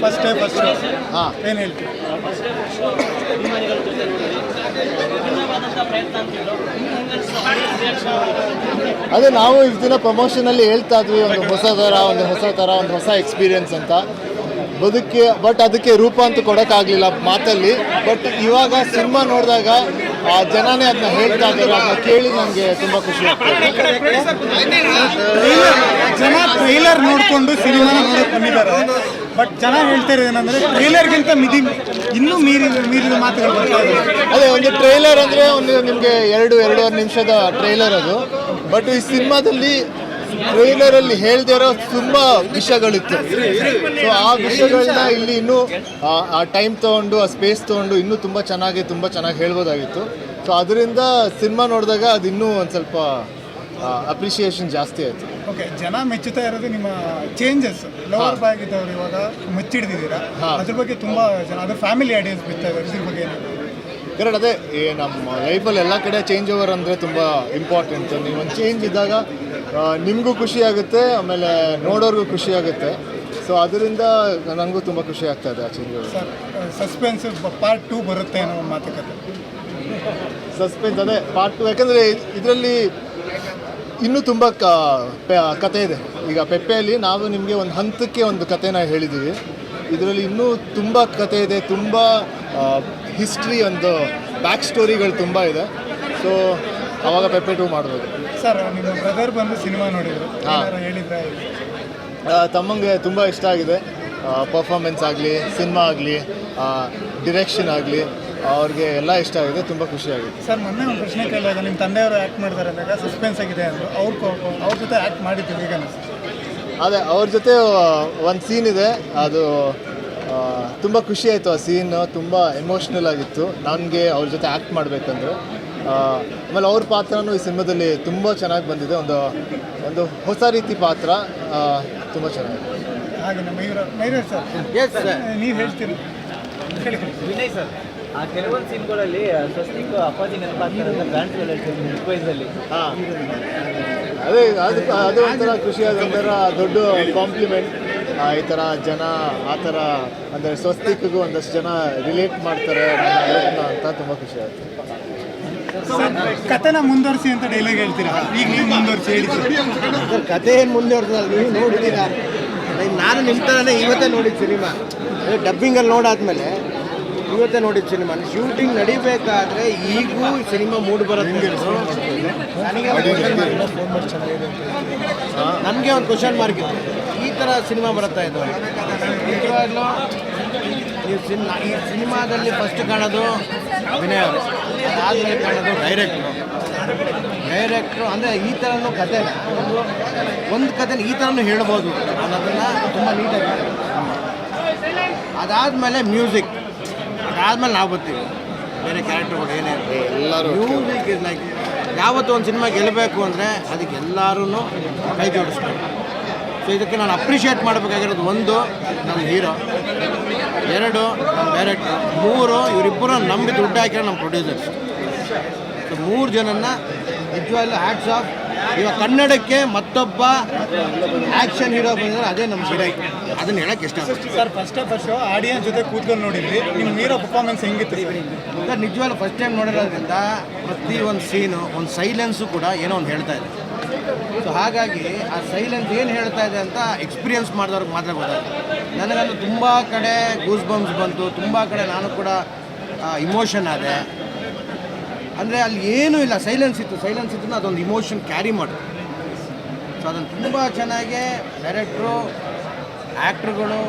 First day first ಹಾಂ, ಏನು ಹೇಳ್ತೀವಿ ಅದೇ ನಾವು ಇಷ್ಟು ದಿನ ಪ್ರಮೋಷನಲ್ಲಿ ಹೇಳ್ತಾ ಇದ್ವಿ, ಒಂದು ಹೊಸ ಥರ ಒಂದು ಹೊಸ ಥರ ಒಂದು ಹೊಸ ಎಕ್ಸ್ಪೀರಿಯನ್ಸ್ ಅಂತ. ಬದುಕಿ ಬಟ್ ಅದಕ್ಕೆ ರೂಪ ಅಂತೂ ಕೊಡೋಕ್ಕಾಗಲಿಲ್ಲ ಮಾತಲ್ಲಿ. ಬಟ್ ಇವಾಗ ಸಿನಿಮಾ ನೋಡಿದಾಗ ಆ ಜನನೇ ಅದನ್ನ ಹೇಳ್ತಾ ಇದ್ದಾರೆ, ಅದನ್ನ ಕೇಳಿ ನನಗೆ ತುಂಬ ಖುಷಿ ಆಗ್ತದೆ ಜನ ಟ್ರೈಲರ್ ನೋಡಿಕೊಂಡು ಸಿನಿಮಾನ ನೋಡೋಕೆ ಬಂದಿದ್ದಾರೆ. ಬಟ್ ಜನ ಹೇಳ್ತಾ ಇರೋದು ಏನಂದ್ರೆ ಟ್ರೈಲರ್ಗಿಂತ ಮಿದಿ ಇನ್ನೂ ಮೀರಿ ಮೀರಿದ ಮಾತುಗಳು ಬರ್ತಾ ಇದೆ ಅದೇ, ಒಂದು ಟ್ರೈಲರ್ ಅಂದರೆ ಒಂದು ನಿಮಗೆ ಎರಡು ಎರಡೂವರೆ ನಿಮಿಷದ ಟ್ರೈಲರ್ ಅದು. ಬಟ್ ಈ ಸಿನಿಮಾದಲ್ಲಿ ಟ್ರೈಲರಲ್ಲಿ ಹೇಳ್ದೇ ಇರೋ ತುಂಬ ವಿಷಯಗಳಿತ್ತು. ಸೊ ಆ ವಿಷಯಗಳನ್ನ ಇಲ್ಲಿ ಇನ್ನೂ, ಆ- ಆ ಟೈಮ್ ತೊಗೊಂಡು, ಆ ಸ್ಪೇಸ್ ತೊಗೊಂಡು ಇನ್ನೂ ತುಂಬ ಚೆನ್ನಾಗಿ ತುಂಬ ಚೆನ್ನಾಗಿ ಹೇಳ್ಬೋದಾಗಿತ್ತು. ಸೊ ಅದರಿಂದ ಸಿನಿಮಾ ನೋಡಿದಾಗ ಅದು ಇನ್ನೂ ಒಂದು ಸ್ವಲ್ಪ ಅಪ್ರಿಷಿಯೇಷನ್ ಜಾಸ್ತಿ ಆಯಿತು. ಓಕೆ ಜನ ಮೆಚ್ಚುತ್ತಾ ಇರೋದು ನಿಮ್ಮ ಚೇಂಜಸ್ ಲವರ್ ಬ್ಯಾಗ್ ಇದ್ದವ್ರು ಇವಾಗ ಮುಚ್ಚಿಡ್ದಿದ್ದೀರಾ. ಅದ್ರ ಬಗ್ಗೆ ತುಂಬಾ ಜನ ಅದು ಫ್ಯಾಮಿಲಿ ಆಡಿಯನ್ಸ್ ಬಿಡ್ತಾ ಇದ್ದಾರೆ. ಇದ್ರ ಬಗ್ಗೆ ಏನು ಕರೆಕ್ಟ್ ಅದೇ ಈ ನಮ್ಮ ಲೈಫಲ್ಲಿ ಎಲ್ಲ ಕಡೆ ಚೇಂಜ್ ಓವರ್ ಅಂದರೆ ತುಂಬ ಇಂಪಾರ್ಟೆಂಟ್ ನೀವು ಒಂದು ಚೇಂಜ್ ಇದ್ದಾಗ ನಿಮಗೂ ಖುಷಿ ಆಗುತ್ತೆ ಆಮೇಲೆ ನೋಡೋರ್ಗೂ ಖುಷಿ ಆಗುತ್ತೆ. ಸೊ ಅದರಿಂದ ನನಗೂ ತುಂಬ ಖುಷಿ ಆಗ್ತಾ ಇದೆ ಆ change over suspense part two ಬರುತ್ತೆ ಅನ್ನೋ ಮಾತುಕತೆ. ಸಸ್ಪೆನ್ಸ್ ಅದೇ ಪಾರ್ಟ್ ಟು ಯಾಕಂದರೆ ಇದರಲ್ಲಿ ಇನ್ನೂ ತುಂಬ ಕ ಪೆ- ಕತೆ ಇದೆ. ಈಗ ಪೆಪ್ಪೆಯಲ್ಲಿ ನಾವು ನಿಮಗೆ ಒಂದು ಹಂತಕ್ಕೆ ಒಂದು ಕತೆನ ಹೇಳಿದ್ದೀವಿ ಇದರಲ್ಲಿ ಇನ್ನೂ ತುಂಬ ಕತೆ ಇದೆ ತುಂಬ ಹಿಸ್ಟ್ರಿ ಒಂದು ಬ್ಯಾಕ್ ಸ್ಟೋರಿಗಳು ತುಂಬ ಇದೆ. ಸೊ ಅವಾಗ ಪೆಪ್ಪೆ ಟೂ ಮಾಡ್ಬೋದು. ಸರ್ ನಿಮ್ಮ ಬ್ರದರ್ ಬಂದು ಸಿನಿಮಾ ನೋಡಿದ್ರು. ಹೇಳಿದ್ರೆ ತಮ್ಮಂಗೆ ತುಂಬ ಇಷ್ಟ ಆಗಿದೆ. ಪರ್ಫಾರ್ಮೆನ್ಸ್ ಆಗಲಿ ಸಿನಿಮಾ ಆಗಲಿ ಡಿರೆಕ್ಷನ್ ಆಗಲಿ. ಅವ್ರಿಗೆ ಎಲ್ಲ ಇಷ್ಟ ಆಗಿದೆ ತುಂಬ ಖುಷಿಯಾಗಿದೆ ಸರ್ ಮೊನ್ನೆ ಒಂದು ಪ್ರಶ್ನೆ ಕೇಳಿದಾಗ ನಿಮ್ಮ ತಂದೆಯವರು ಆ್ಯಕ್ಟ್ ಮಾಡ್ತಾರೆ ಅಂದಾಗ ಸಸ್ಪೆನ್ಸ್ ಆಗಿದೆ ಅಂದರು. ಅವ್ರ ಅವ್ರ ಜೊತೆ ಆ್ಯಕ್ಟ್ ಮಾಡಿದ್ದೀವಿ ಈಗ ಅನಿಸ್ತು ಅದೇ ಅವ್ರ ಜೊತೆ ಒಂದು ಸೀನ್ ಇದೆ. ಅದು ತುಂಬ ಖುಷಿ ಆಯಿತು ಆ ಸೀನ್ ತುಂಬ ಎಮೋಷ್ನಲ್ ಆಗಿತ್ತು. ನನಗೆ ಅವ್ರ ಜೊತೆ ಆ್ಯಕ್ಟ್ ಮಾಡಬೇಕಂದ್ರೆ. ಆಮೇಲೆ ಅವ್ರ ಪಾತ್ರನೂ ಈ ಸಿನಿಮಾದಲ್ಲಿ ತುಂಬ ಚೆನ್ನಾಗಿ ಬಂದಿದೆ. ಒಂದು ಒಂದು ಹೊಸ ರೀತಿ ಪಾತ್ರ ತುಂಬ ಚೆನ್ನಾಗಿದೆ. ಹಾಗೆ ನಮ್ಮ ಮಯೂರ ಮಯೂರ ಸರ್ ನೀವು ಹೇಳ್ತೀರಿ? ಹೇಳಿ ವಿನಯ್ ಸರ್. ಆ ಕೆಲವೊಂದು ಸೀನ್ಗಳಲ್ಲಿ ಸ್ವಸ್ತಿಕ್ ಅಪ್ಪಾಜಿ ನೆನಪಾಗ್ತಿರೋ ಅಂತ ಹೇಳ್ತೀನಿ ಹೇಳ್ತಾರೆ ಅದೇ ಅದು ಅದು ಒಂಥರ ಖುಷಿಯಾದ ಒಂಥರ ದೊಡ್ಡ ಕಾಂಪ್ಲಿಮೆಂಟ್ ಈ ಥರ ಜನ ಆ ಥರ ಅಂದರೆ ಸ್ವಸ್ತಿಕ್ಗೂ ಒಂದಷ್ಟು ಜನ ರಿಲೇಟ್ ಮಾಡ್ತಾರೆ ಅಂತ ತುಂಬ ಖುಷಿ ಆಗುತ್ತೆ. ಕಥೆನ ಮುಂದುವರಿಸಿ ಅಂತ ಡೈಲಾಗ್ ಹೇಳ್ತೀರಾ? ಈಗ ನೀವು ಮುಂದುವರಿಸಿ ಹೇಳಿ. ಸರ್ ಸರ್ ಕತೆ ಏನು ಮುಂದುವರ್ಸಲ್ಲ ನೀವು ನೋಡಿದ್ದೀರಾ? ನಾನು ನಿಮ್ಮ ಥರನೇ ಇವತ್ತೇ ನೋಡಿದ್ದು ಸಿನಿಮಾ. ಡಬ್ಬಿಂಗಲ್ಲಿ ನೋಡಾದ್ಮೇಲೆ ಇವತ್ತೇ ನೋಡಿದ ಸಿನಿಮಾ. ಶೂಟಿಂಗ್ ನಡಿಬೇಕಾದ್ರೆ ಈಗೂ ಸಿನಿಮಾ ಮೂಡ್ ಬರುತ್ತೆ. ನನಗೆ ನನಗೆ ಒಂದು ಕ್ವಶನ್ ಮಾರ್ಕ್ ಇತ್ತು. ಈ ಥರ ಸಿನಿಮಾ ಬರುತ್ತಾ ಇದು? ನಿಜವಾಗ್ಲೂ ನೀವು ಸಿನ್ ಈ ಸಿನಿಮಾದಲ್ಲಿ ಫಸ್ಟ್ ಕಾಣೋದು ವಿನಯ್ ಅವರು. ಅದಾದಮೇಲೆ ಕಾಣೋದು ಡೈರೆಕ್ಟ್ರು ಡೈರೆಕ್ಟ್ರು ಅಂದರೆ ಈ ಥರನೂ ಕತೆ. ಒಂದು ಒಂದು ಕತೆ ಈ ಥರನೂ ಹೇಳ್ಬೋದು ಅನ್ನೋದನ್ನು ತುಂಬ ನೀಟಾಗಿ ಅದಾದಮೇಲೆ ಮ್ಯೂಸಿಕ್ ಅದಾದಮೇಲೆ ನಾವು ಬರ್ತೀವಿ. ಬೇರೆ ಕ್ಯಾರೆಕ್ಟರ್ಗಳು ಏನೇ ಎಲ್ಲರೂ ಮ್ಯೂಸಿಕ್ ಇಸ್ ಲೈಕ್ ಯಾವತ್ತು ಒಂದು ಸಿನಿಮಾ ಗೆಲ್ಲಬೇಕು ಅಂದರೆ ಅದಕ್ಕೆ ಎಲ್ಲರೂ ಕೈ ಜೋಡಿಸ್ಬೇಕು. ಸೊ ಇದಕ್ಕೆ ನಾನು ಅಪ್ರಿಷಿಯೇಟ್ ಮಾಡಬೇಕಾಗಿರೋದು ಒಂದು ನನ್ನ ಹೀರೋ ಎರಡು ನಮ್ಮ ಡೈರೆಕ್ಟರ್ ಮೂರು ಇವರಿಬ್ಬರು ನಂಬಿ ದುಡ್ಡು ಹಾಕಿರೋ ನಮ್ಮ ಪ್ರೊಡ್ಯೂಸರ್ಸ್ ಸೊ ಮೂರು ಜನನ್ನ ನಿಜವಾಗ್ಲೂ ಹ್ಯಾಟ್ಸ್ ಆಫ್ ಇವಾಗ ಕನ್ನಡಕ್ಕೆ ಮತ್ತೊಬ್ಬ ಆ್ಯಕ್ಷನ್ ಹೀರೋ ಬಂದ್ರೆ ಅದೇ ನಮ್ಮ ಸಿಡೈ ಅದನ್ನ ಹೇಳಕ್ ಇಷ್ಟ sir first of first audience ಜೊತೆ ಕೂತ್ಕೊಂಡು ನೋಡಿದ್ವಿ. ನಿಮ್ಮ ಹೀರೋ ಪರ್ಫಾರ್ಮೆನ್ಸ್ ಹೆಂಗಿತ್ತು ಸರ್? ಸರ್ ನಿಜವಾಗ್ಲೂ ಫಸ್ಟ್ ಟೈಮ್ ನೋಡಿರೋದ್ರಿಂದ ಪ್ರತಿ ಒಂದು ಸೀನು ಒಂದು ಸೈಲೆನ್ಸು ಕೂಡ ಏನೋ ಒಂದು ಹೇಳ್ತಾ ಇದೆ. ಸೊ ಹಾಗಾಗಿ ಆ ಸೈಲೆನ್ಸ್ ಏನು ಹೇಳ್ತಾ ಇದೆ ಅಂತ ಎಕ್ಸ್ಪೀರಿಯನ್ಸ್ ಮಾಡಿದವ್ರಿಗೆ ಮಾತ್ರ ಗೊತ್ತಾಗುತ್ತೆ ನನಗಂತೂ ತುಂಬ ಕಡೆ ಗೂಸ್ ಬಂಪ್ಸ್ ಬಂತು ತುಂಬ ಕಡೆ ನಾನು ಕೂಡ ಇಮೋಷನ್ ಆದೆ. ಅಂದರೆ ಅಲ್ಲಿ ಏನೂ ಇಲ್ಲ ಸೈಲೆನ್ಸ್ ಇತ್ತು ಸೈಲೆನ್ಸ್ ಇತ್ತು ಅದೊಂದು ಇಮೋಷನ್ ಕ್ಯಾರಿ ಮಾಡು ಸೊ ಅದನ್ನು ತುಂಬ ಚೆನ್ನಾಗಿ ಡೈರೆಕ್ಟ್ರು ಆ್ಯಕ್ಟ್ರುಗಳು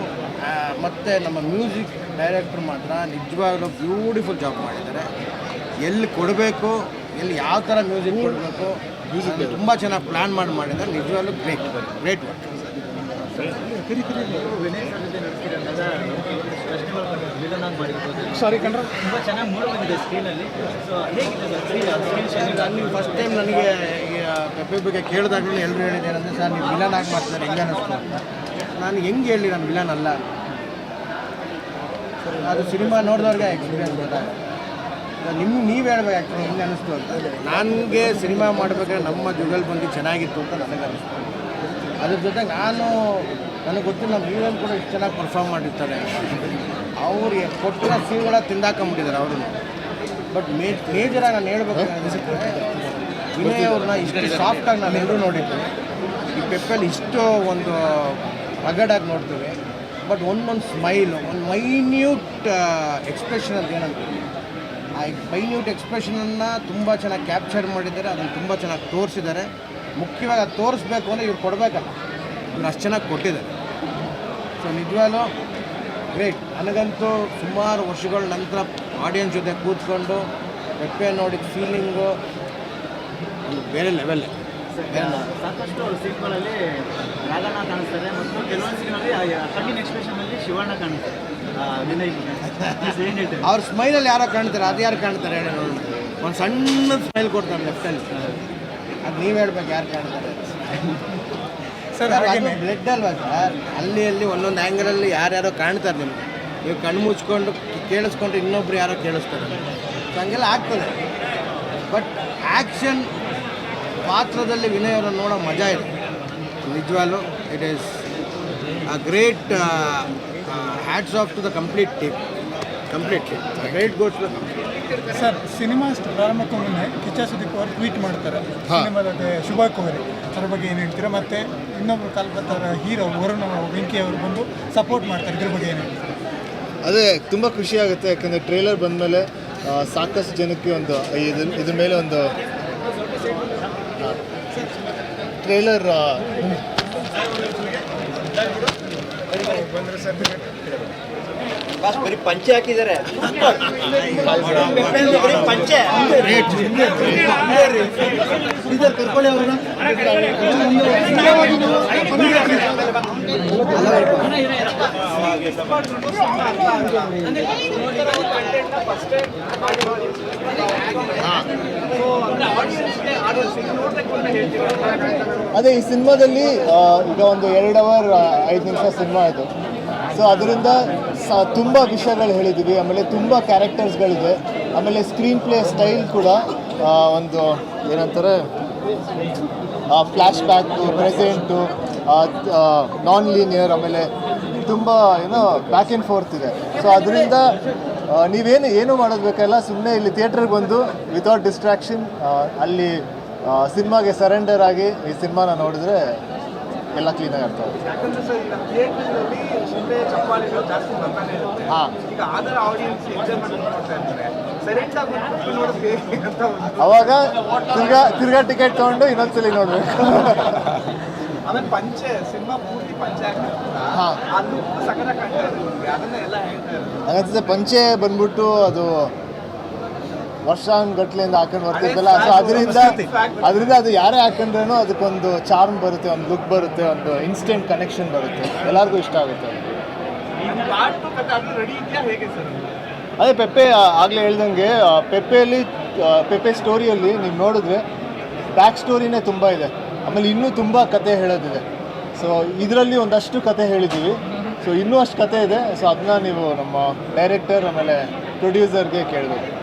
ಮತ್ತು ನಮ್ಮ ಮ್ಯೂಸಿಕ್ ಡೈರೆಕ್ಟ್ರು ಮಾತ್ರ ನಿಜವಾಗ್ಲೂ ಬ್ಯೂಟಿಫುಲ್ ಜಾಬ್ ಮಾಡಿದ್ದಾರೆ ಎಲ್ಲಿ ಕೊಡಬೇಕು ಎಲ್ಲಿ ಯಾವ ಥರ ಮ್ಯೂಸಿಕ್ ಕೊಡಬೇಕು ಮ್ಯೂಸಿಕ್ ತುಂಬ ಚೆನ್ನಾಗಿ ಪ್ಲ್ಯಾನ್ ಮಾಡಿ ಮಾಡಿದ್ದಾರೆ ನಿಜವಾಗ್ಲೂ ಗ್ರೇಟ್ ಗ್ರೇಟ್ ವರ್ಕ್ ಸಾರಿ ಕಣ್ರ ತುಂಬ ಚೆನ್ನಾಗಿ ಮೂಡ್ ಬಂದಿದೆ ಸ್ಕ್ರೀನಲ್ಲಿ ಸೊ ಹೇಗಿದೆ ಸರ್ ಸ್ಕ್ರೀನ್ ನೀವು ಫಸ್ಟ್ ಟೈಮ್ ನನಗೆ ಈ ಪೆಪ್ಪೆ ಬಗ್ಗೆ ಕೇಳಿದಾಗಲೂ ಎಲ್ಲರೂ ಹೇಳಿದ್ದೇನೆಂದರೆ ಸರ್ ನೀವು ವಿಲನ್ ಆಗಿ ಮಾಡ್ತಾರೆ ಹೆಂಗೆ ಅನ್ನಿಸ್ತು ಅಂತ. ನಾನು ಹೆಂಗೆ ಹೇಳಿ ನಾನು ವಿಲನ್ ಅಲ್ಲ ಅದು ಸಿನಿಮಾ ನೋಡಿದವ್ರಿಗೆ ಎಕ್ಸ್ಪೀರಿಯನ್ಸ್ ಗೊತ್ತಾಗುತ್ತೆ ನಿಮ್ಮ ನೀವು ಹೇಳ್ಬೇಕು ಆ್ಯಕ್ಚುಲಿ ಹೆಂಗೆ ಅನ್ನಿಸ್ತು ಅಂತ. ನನಗೆ ಸಿನಿಮಾ ಮಾಡಬೇಕಾದ್ರೆ ನಮ್ಮ ಜುಗಲ್ ಬಂದು ಚೆನ್ನಾಗಿತ್ತು ಅಂತ ನನಗೆ ಅನ್ನಿಸ್ತು. ಅದ್ರ ಜೊತೆಗೆ ನಾನು ನನಗೆ ಗೊತ್ತಿಲ್ಲ ನಮ್ಮ ಕೂಡ ಇಷ್ಟು ಚೆನ್ನಾಗಿ ಪರ್ಫಾರ್ಮ್ ಮಾಡಿರ್ತಾರೆ ಅವ್ರಿಗೆ ಕೊಟ್ಟಿರೋ ಸೀನ್ಗಳ ತಿಂದಾಕೊಂಬಿಟ್ಟಿದ್ದಾರೆ ಅವರು. ಬಟ್ ಮೇ ಮೇಜರಾಗಿ ನಾನು ಹೇಳ್ಬೇಕು ಅನಿಸುತ್ತೆ. ವಿನಯ್ ಅವ್ರನ್ನ ಇಷ್ಟು ಸಾಫ್ಟಾಗಿ ನಾನು ಎಲ್ಲರೂ ನೋಡಿದ್ದೆ. ಈ ಪೆಪ್ಪಲ್ಲಿ ಇಷ್ಟು ಒಂದು ಅಗಡಾಗಿ ನೋಡ್ತೀವಿ. ಬಟ್ ಒಂದೊಂದು ಸ್ಮೈಲ್ ಒಂದು ಮೈನ್ಯೂಟ್ ಎಕ್ಸ್ಪ್ರೆಷನ್ ಅಂತ ಏನಂತ ಆ ಮೈನ್ಯೂಟ್ ಎಕ್ಸ್ಪ್ರೆಷನನ್ನು ತುಂಬ ಚೆನ್ನಾಗಿ ಕ್ಯಾಪ್ಚರ್ ಮಾಡಿದ್ದಾರೆ, ಅದನ್ನು ತುಂಬ ಚೆನ್ನಾಗಿ ತೋರಿಸಿದ್ದಾರೆ. ಮುಖ್ಯವಾಗಿ ಅದು ತೋರಿಸ್ಬೇಕು ಅಂದರೆ ಇವ್ರು ಕೊಡಬೇಕಲ್ಲ. ಇವ್ರು ಅಷ್ಟು ಚೆನ್ನಾಗಿ ಕೊಟ್ಟಿದ್ದಾರೆ ಸೊ ನಿಜವಾಗ್ಲೂ ಗ್ರೇಟ್ ನನಗಂತೂ ಸುಮಾರು ವರ್ಷಗಳ ನಂತರ ಆಡಿಯನ್ಸ್ ಜೊತೆ ಕೂತ್ಕೊಂಡು ಪೆಪ್ಪೆ ನೋಡಿದ ಫೀಲಿಂಗು ಒಂದು ಬೇರೆ ಲೆವೆಲ್ ಸಾಕಷ್ಟು ಸೀನ್ಗಳಲ್ಲಿ ರಾಗಣ್ಣ ಕಾಣಿಸ್ತಾರೆ ಮತ್ತು ಕೆಲವೊಂದು ಸೀನಲ್ಲಿ ಕಣ್ಣಿನ ಎಕ್ಸ್ಪ್ರೆಷನಲ್ಲಿ ಶಿವಣ್ಣ ಕಾಣಿಸ್ತಾರೆ. ಅವ್ರ ಸ್ಮೈಲಲ್ಲಿ ಯಾರೋ ಕಾಣ್ತಾರೆ ಅದು ಯಾರು ಕಾಣ್ತಾರೆ ಹೇಳಿ ನೋಡೋಣ. ಒಂದು ಸಣ್ಣ ಸ್ಮೈಲ್ ಕೊಡ್ತಾರೆ ಲೆಫ್ಟಲ್ಲಿ ಅದು ನೀವು ಹೇಳ್ಬೇಕು ಯಾರು ಕಾಣ್ತಾರೆ ಸರ್ ಹಾಗೇನೆ. ಬ್ಲಡ್ ಅಲ್ವಾ ಸರ್? ಅಲ್ಲಿ ಅಲ್ಲಿ ಒಂದೊಂದು ಆ್ಯಂಗಲಲ್ಲಿ ಯಾರ್ಯಾರೋ ಕಾಣ್ತಾರೆ ನಿಮಗೆ. ನೀವು ಕಣ್ಣು ಮುಚ್ಕೊಂಡು ಕೇಳಿಸ್ಕೊಂಡು ಇನ್ನೊಬ್ರು ಯಾರೋ ಕೇಳಿಸ್ತಾರೆ ಸೊ ಹಂಗೆಲ್ಲ ಆಗ್ತದೆ. ಬಟ್ ಆ್ಯಕ್ಷನ್ ಪಾತ್ರದಲ್ಲಿ ವಿನಯ್ ಅವರನ್ನು ನೋಡೋ ಮಜಾ ಇದೆ. ನಿಜವಾಗ್ಲೂ it is a great hats off to the complete team complete right goats sir cinema ಪ್ರಾರಂಭಕ್ಕೂ ಮುನ್ನೆ ಕಿಚ್ಚ ಸುದೀಪ್ ಅವರು ಟ್ವೀಟ್ ಮಾಡ್ತಾರೆ. ಸಿನಿಮಾದ ಶುಭ ಕೋರಿ. ಅದ್ರ ಬಗ್ಗೆ ಏನು ಹೇಳ್ತೀರಾ? ಮತ್ತೆ ಇನ್ನೊಬ್ರು ಕಲ್ಪತ್ತಾರ ಹೀರೋ ವರುಣ್ ವೆಂಕಿ ಅವರು ಬಂದು ಸಪೋರ್ಟ್ ಮಾಡ್ತಾರೆ. ಇದ್ರ ಬಗ್ಗೆ ಏನು ಅದೇ ತುಂಬ ಖುಷಿ ಆಗುತ್ತೆ. ಯಾಕಂದರೆ ಟ್ರೇಲರ್ ಬಂದಮೇಲೆ ಸಾಕಷ್ಟು ಜನಕ್ಕೆ ಒಂದು ಇದ್ರ ಇದ್ರ ಮೇಲೆ ಒಂದು ಟ್ರೇಲರ್ ಬರೀ ಪಂಚೆ ಹಾಕಿದ್ದಾರೆ. ಪಂಚೆ. ಅದೇ, ಈ ಸಿನಿಮಾದಲ್ಲಿ ಈಗ ಒಂದು ಎರಡು ಅವರ್ ಐದು ನಿಮಿಷ ಸಿನಿಮಾ ಇದು. ಸೊ ಅದರಿಂದ ಸ ತುಂಬ ವಿಷಯಗಳು ಹೇಳಿದ್ದೀವಿ. ಆಮೇಲೆ ತುಂಬ ಕ್ಯಾರೆಕ್ಟರ್ಸ್ಗಳಿದೆ. ಆಮೇಲೆ ಸ್ಕ್ರೀನ್ ಪ್ಲೇ ಸ್ಟೈಲ್ ಕೂಡ ಒಂದು ಏನಂತಾರೆ flash back present non linear ಆಮೇಲೆ ತುಂಬ, ಏನೋ ಬ್ಯಾಕ್ ಆ್ಯಂಡ್ ಫೋರ್ತ್ ಇದೆ. ಸೊ ಅದರಿಂದ ನೀವೇನು ಏನು ಮಾಡೋದು ಬೇಕಲ್ಲ ಸುಮ್ಮನೆ ಇಲ್ಲಿ ಥಿಯೇಟ್ರಿಗೆ ಬಂದು ವಿತೌಟ್ ಡಿಸ್ಟ್ರಾಕ್ಷನ್ ಅಲ್ಲಿ ಸಿನಿಮಾಗೆ ಸರೆಂಡರ್ ಆಗಿ ಈ ಸಿನಿಮಾನ ನೋಡಿದ್ರೆ ಎಲ್ಲ ಕ್ಲೀನಾಗಿ ಇರುತ್ತೆ. ಹಾಂ. ಅವಾಗ ತಿರ್ಗಾ ತಿರ್ಗಾ ಟಿಕೆಟ್ ತೊಗೊಂಡು ಇನ್ನೊಂದ್ಸಲಿ ನೋಡಬೇಕು. ಆಮೇಲೆ ಪಂಚೆ ಸಿನಿಮಾ ಪೂರ್ತಿ ಪಂಚೆ ಹಾ. ಪಂಚೆ ಬಂದ್ಬಿಟ್ಟು ಅದು ವರ್ಷಾನುಗಟ್ಲೆಯಿಂದ ಹಾಕೊಂಡು ಬರ್ತಿದ್ದಲ್ಲ. ಸೊ ಅದರಿಂದ ಅದರಿಂದ ಅದು ಯಾರೇ ಹಾಕೊಂಡ್ರೇನು ಅದಕ್ಕೊಂದು ಚಾರ್ಮ್ ಬರುತ್ತೆ ಒಂದು ಲುಕ್ ಬರುತ್ತೆ ಒಂದು ಇನ್ಸ್ಟೆಂಟ್ ಕನೆಕ್ಷನ್ ಬರುತ್ತೆ. ಎಲ್ಲರಿಗೂ ಇಷ್ಟ ಆಗುತ್ತೆ. ಅದೇ ಪೆಪ್ಪೆ ಆಗಲೇ ಹೇಳ್ದಂಗೆ ಪೆಪ್ಪೆಯಲ್ಲಿ ಪೆಪ್ಪೆ ಸ್ಟೋರಿಯಲ್ಲಿ ನೀವು ನೋಡಿದ್ರೆ ಬ್ಯಾಕ್ ಸ್ಟೋರಿನೇ ತುಂಬ ಇದೆ. ಆಮೇಲೆ ಇನ್ನೂ ತುಂಬ ಕತೆ ಹೇಳೋದಿದೆ. ಸೊ ಇದರಲ್ಲಿ ಒಂದಷ್ಟು ಕತೆ ಹೇಳಿದ್ದೀವಿ ಸೊ ಇನ್ನೂ ಅಷ್ಟು ಕತೆ ಇದೆ. ಸೊ ಅದನ್ನ ನೀವು ನಮ್ಮ ಡೈರೆಕ್ಟರ್ ಆಮೇಲೆ ಪ್ರೊಡ್ಯೂಸರ್ಗೆ ಕೇಳಬೇಕು